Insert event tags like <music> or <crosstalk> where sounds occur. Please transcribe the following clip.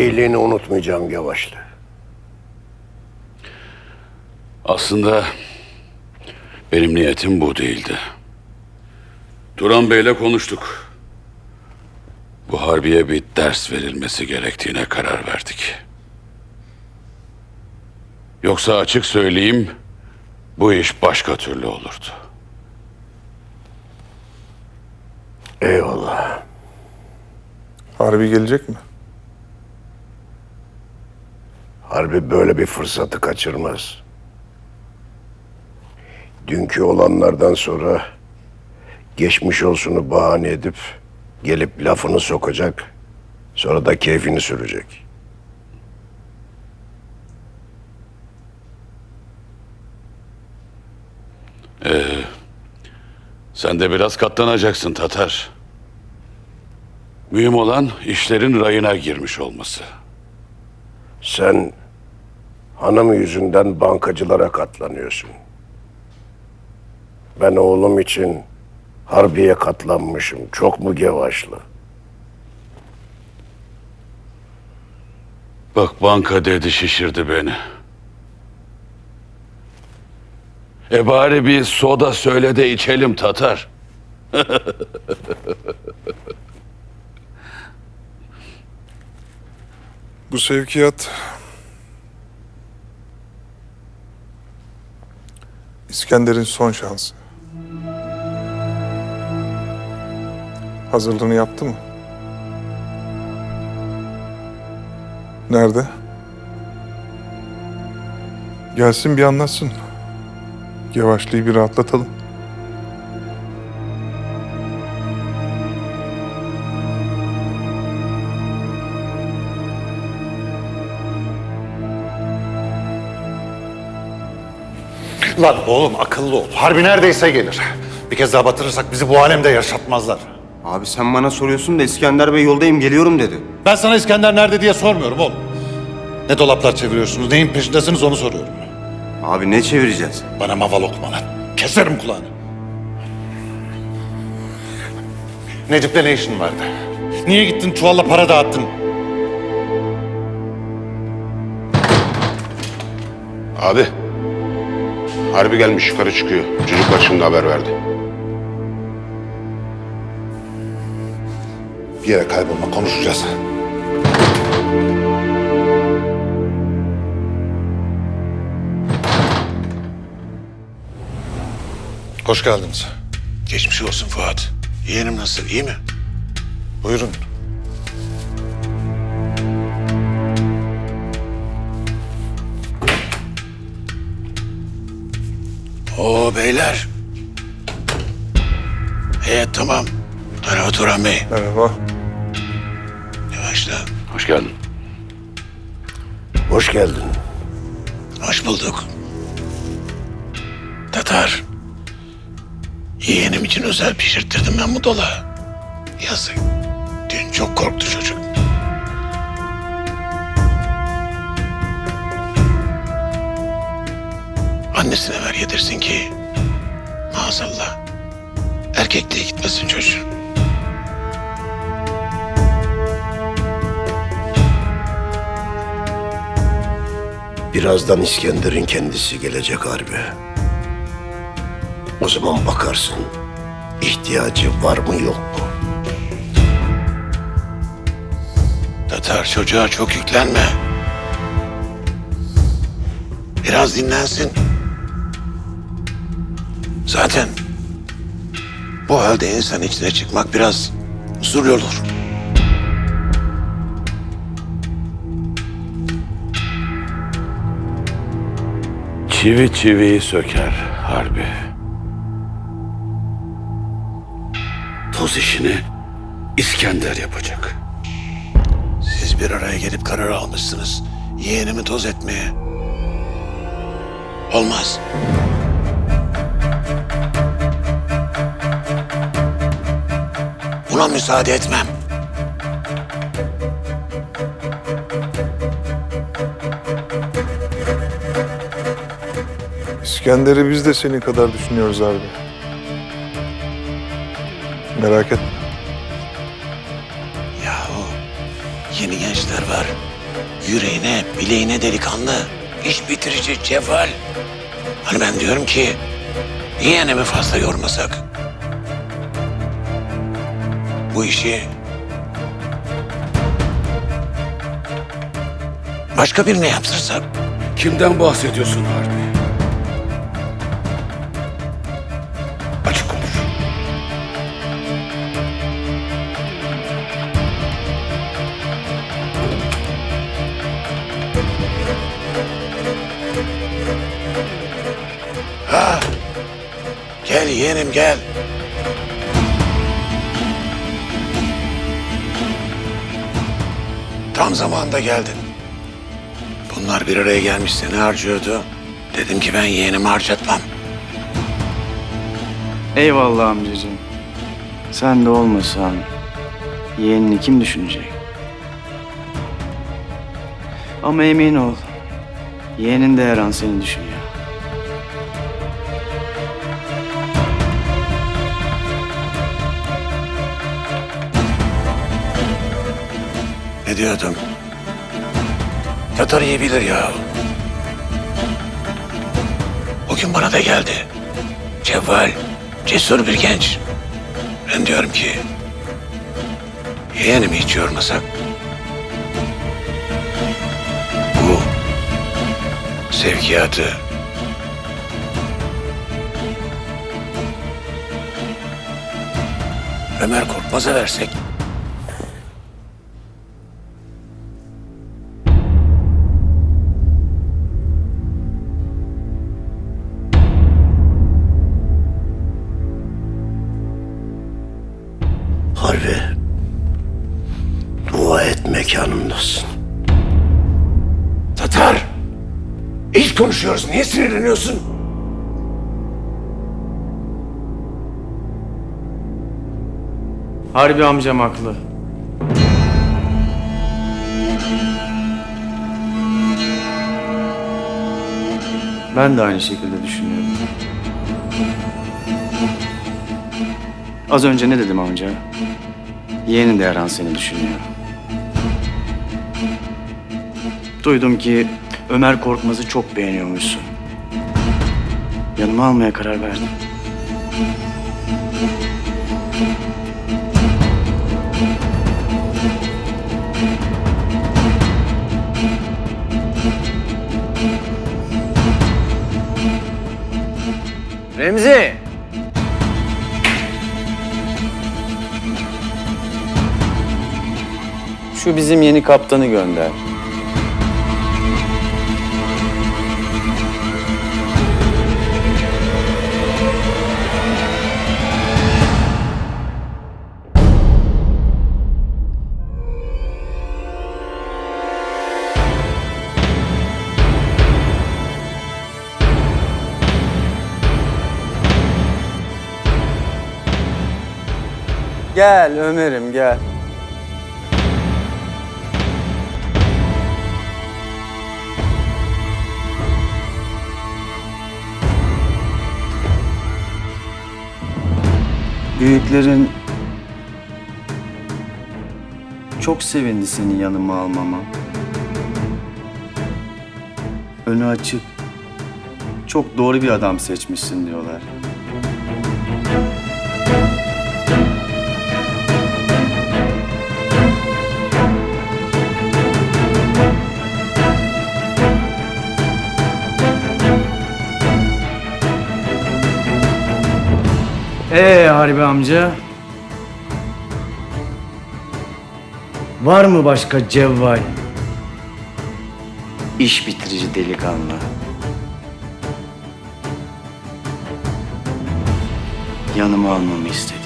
iyiliğini unutmayacağım Yavaşlı. Aslında benim niyetim bu değildi. Turan Bey'le konuştuk. Bu harbiye bir ders verilmesi gerektiğine karar verdik. Yoksa açık söyleyeyim, bu iş başka türlü olurdu. Eyvallah. Harbi gelecek mi? Harbi böyle bir fırsatı kaçırmaz. Dünkü olanlardan sonra geçmiş olsunu bahane edip gelip lafını sokacak. Sonra da keyfini sürecek. Sen de biraz katlanacaksın Tatar. Mühim olan işlerin rayına girmiş olması. Sen hanım yüzünden bankacılara katlanıyorsun. Ben oğlum için harbiye katlanmışım. Çok mu gevaşlı? Bak banka dedi şişirdi beni. E bari bir soda söyle de içelim Tatar. <laughs> Bu sevkiyat... İskender'in son şansı. Hazırlığını yaptı mı? Nerede? Gelsin bir anlatsın. Yavaşlığı bir rahatlatalım. Lan oğlum akıllı ol. Harbi neredeyse gelir. Bir kez daha batırırsak bizi bu alemde yaşatmazlar. Abi sen bana soruyorsun da İskender Bey yoldayım geliyorum dedi. Ben sana İskender nerede diye sormuyorum oğlum. Ne dolaplar çeviriyorsunuz, neyin peşindesiniz onu soruyorum. Abi ne çevireceğiz? Bana maval okuma lan. Keserim kulağını. Necip'le ne işin vardı? Niye gittin çuvalla para dağıttın? Abi. Harbi gelmiş yukarı çıkıyor. Çocuklar şimdi haber verdi. Bir yere kaybolma konuşacağız. Hoş geldiniz. Geçmiş olsun Fuat. Yeğenim nasıl? iyi mi? Buyurun. Oo beyler. Evet tamam. Merhaba Turan Bey. Merhaba. Yavaşla. Hoş geldin. Hoş geldin. Hoş bulduk. Tatar. Yeğenim için özel pişirttirdim ben bu dola. Yazık. Dün çok korktu çocuk. Annesine ver yedirsin ki maazallah erkekliğe gitmesin çocuğun. Birazdan İskender'in kendisi gelecek harbi. O zaman bakarsın ihtiyacı var mı yok mu? Tatar çocuğa çok yüklenme. Biraz dinlensin. Zaten bu halde insan içine çıkmak biraz zor olur. Çivi çiviyi söker harbi. Toz işini İskender yapacak. Siz bir araya gelip karar almışsınız. Yeğenimi toz etmeye. Olmaz. Buna müsaade etmem. İskender'i biz de senin kadar düşünüyoruz abi. Merak etme. Yahu yeni gençler var. Yüreğine, bileğine delikanlı. iş bitirici cevval. Hani ben diyorum ki yeğenimi fazla yormasak. Bu işi başka birine yaptırsak. Kimden bahsediyorsun Harbi? Açık konuş. Gel yeğenim gel. Tam zamanda geldin. Bunlar bir araya gelmiş seni harcıyordu. Dedim ki ben yeğenimi harcatmam. Eyvallah amcacığım. Sen de olmasan yeğenini kim düşünecek? Ama emin ol. Yeğenin de her an seni düşünüyor. Ne diyordum? Tatar iyi bilir ya. O gün bana da geldi. Cevval, cesur bir genç. Ben diyorum ki... Yeğenimi hiç yormasak. Bu sevkiyatı Ömer Korkmaz'a versek Mekanımdasın. Tatar! İş konuşuyoruz. Niye sinirleniyorsun? Harbi amcam haklı. Ben de aynı şekilde düşünüyorum. Az önce ne dedim amca? Yeğenin de her an seni düşünüyor. Duydum ki Ömer Korkmaz'ı çok beğeniyormuşsun. Yanıma almaya karar verdim. Remzi! Şu bizim yeni kaptanı gönder. Gel Ömer'im gel. Büyüklerin çok sevindi seni yanıma almama. Önü açık, çok doğru bir adam seçmişsin diyorlar. Ee Harbi amca? Var mı başka cevval? İş bitirici delikanlı. Yanıma almamı istedi.